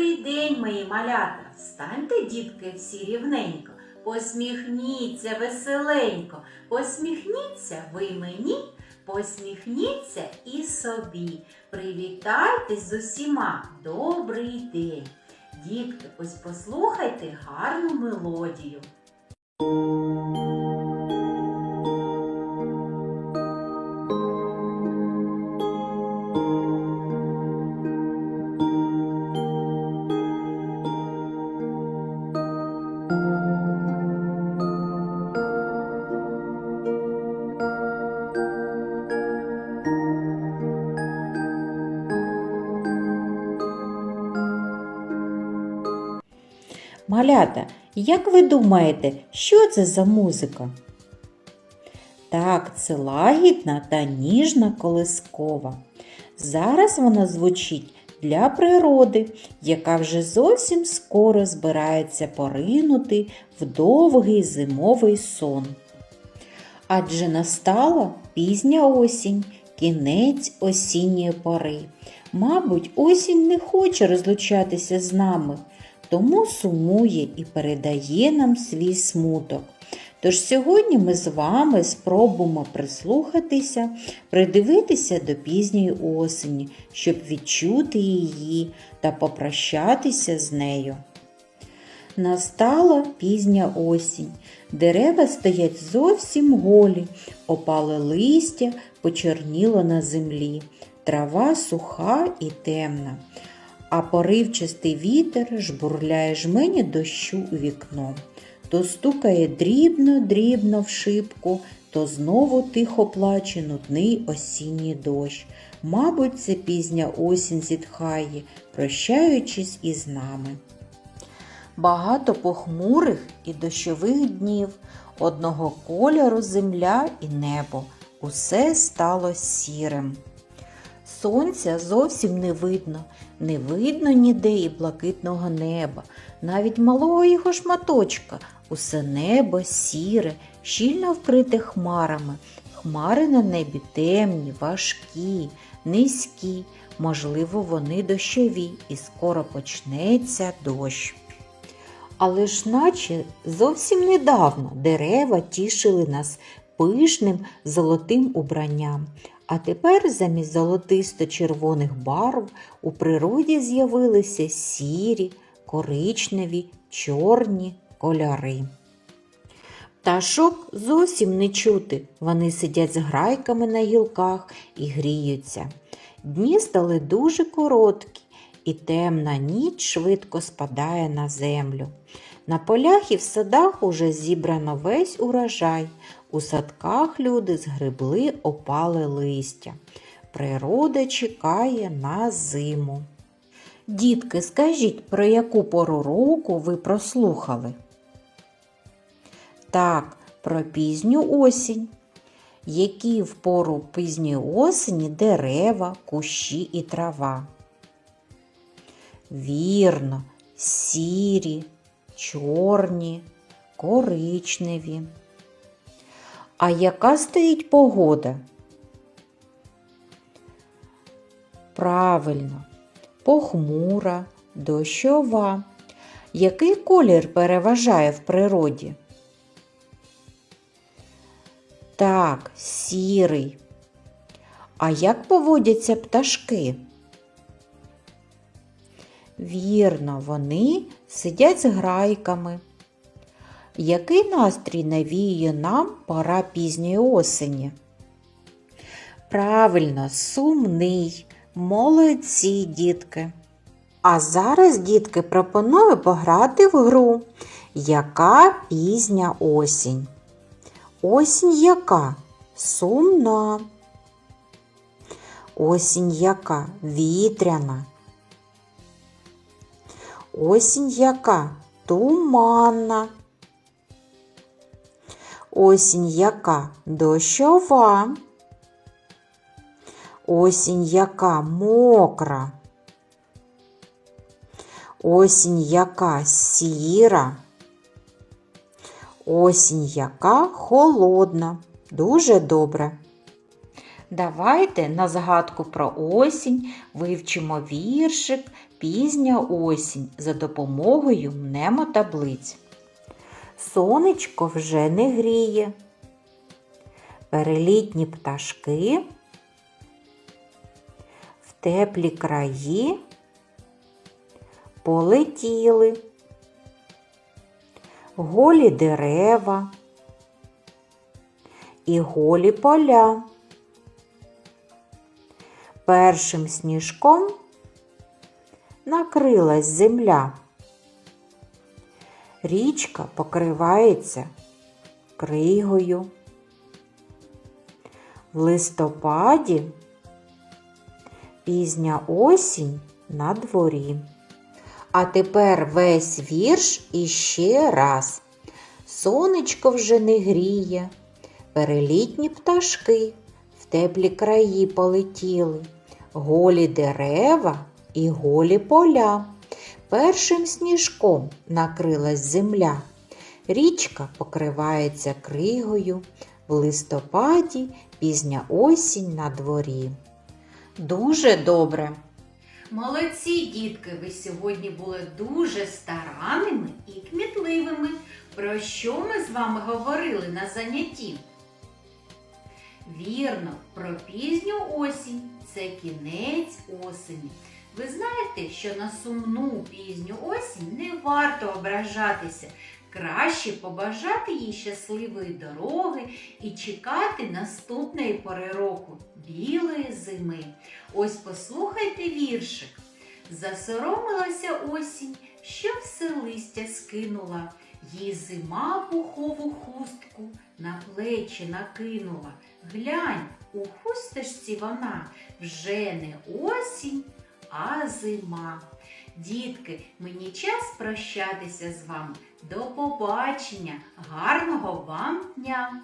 Добрий день, мої малята! Встаньте, дітки, всі рівненько, посміхніться веселенько, посміхніться ви мені, посміхніться і собі. Привітайтесь з усіма, добрий день. Дітки, ось послухайте гарну мелодію. Малята, як ви думаєте, що це за музика? Так, це лагідна та ніжна колискова. Зараз вона звучить для природи, яка вже зовсім скоро збирається поринути в довгий зимовий сон. Адже настала пізня осінь, кінець осінньої пори. Мабуть, осінь не хоче розлучатися з нами, тому сумує і передає нам свій смуток. Тож сьогодні ми з вами спробуємо прислухатися, придивитися до пізньої осені, щоб відчути її та попрощатися з нею. Настала пізня осінь. Дерева стоять зовсім голі, опали листя, почорніло на землі, трава суха і темна, а поривчастий вітер жбурляє жмені дощу у вікно. То стукає дрібно-дрібно в шибку, то знову тихо плаче нудний осінній дощ. Мабуть, це пізня осінь зітхає, прощаючись із нами. Багато похмурих і дощових днів, одного кольору земля і небо. Усе стало сірим. Сонця зовсім не видно, не видно ніде і блакитного неба, навіть малого його шматочка. Усе небо сіре, щільно вкрите хмарами. Хмари на небі темні, важкі, низькі, можливо, вони дощові, і скоро почнеться дощ. Але ж наче зовсім недавно дерева тішили нас пишним золотим убранням, а тепер замість золотисто-червоних барв у природі з'явилися сірі, коричневі, чорні кольори. Пташок зовсім не чути, вони сидять з грайками на гілках і гріються. Дні стали дуже короткі, і темна ніч швидко спадає на землю. На полях і в садах уже зібрано весь урожай. У садках люди згребли опале листя. Природа чекає на зиму. Дітки, скажіть, про яку пору року ви прослухали? Так, про пізню осінь. Які в пору пізньої осені дерева, кущі і трава? Вірно, сірі, чорні, коричневі. А яка стоїть погода? Правильно, похмура, дощова. Який колір переважає в природі? Так, сірий. А як поводяться пташки? Вірно, вони сидять з грайками. Який настрій навіює нам пора пізньої осені? Правильно, сумний, молодці, дітки. А зараз, дітки, пропоную пограти в гру. Яка пізня осінь? Осінь яка? Сумна. Осінь яка? Вітряна. Осінь яка? Туманна. Осінь яка? Дощова. Осінь яка мокра. Осінь яка сіра. Осінь яка холодна. Дуже добре. Давайте на згадку про осінь вивчимо віршик пізня осінь за допомогою мнемотаблиць. Сонечко вже не гріє. Перелітні пташки в теплі краї полетіли. Голі дерева і голі поля. Першим сніжком накрилась земля. Річка покривається кригою. В листопаді пізня осінь на дворі. А тепер весь вірш іще раз. Сонечко вже не гріє, перелітні пташки в теплі краї полетіли, голі дерева і голі поля. Першим сніжком накрилась земля. Річка покривається кригою, в листопаді пізня осінь на дворі. Дуже добре. Молодці, дітки, ви сьогодні були дуже старанними і кмітливими. Про що ми з вами говорили на занятті? Вірно, про пізню осінь це кінець осені. Ви знаєте, що на сумну пізню осінь не варто ображатися. Краще побажати їй щасливої дороги і чекати наступної пори року білої зими. Ось послухайте віршик. Засоромилася осінь, що все листя скинула, їй зима пухову хустку на плечі накинула. Глянь, у хусточці вона вже не осінь, а зима. Дітки, мені час прощатися з вами. До побачення, гарного вам дня!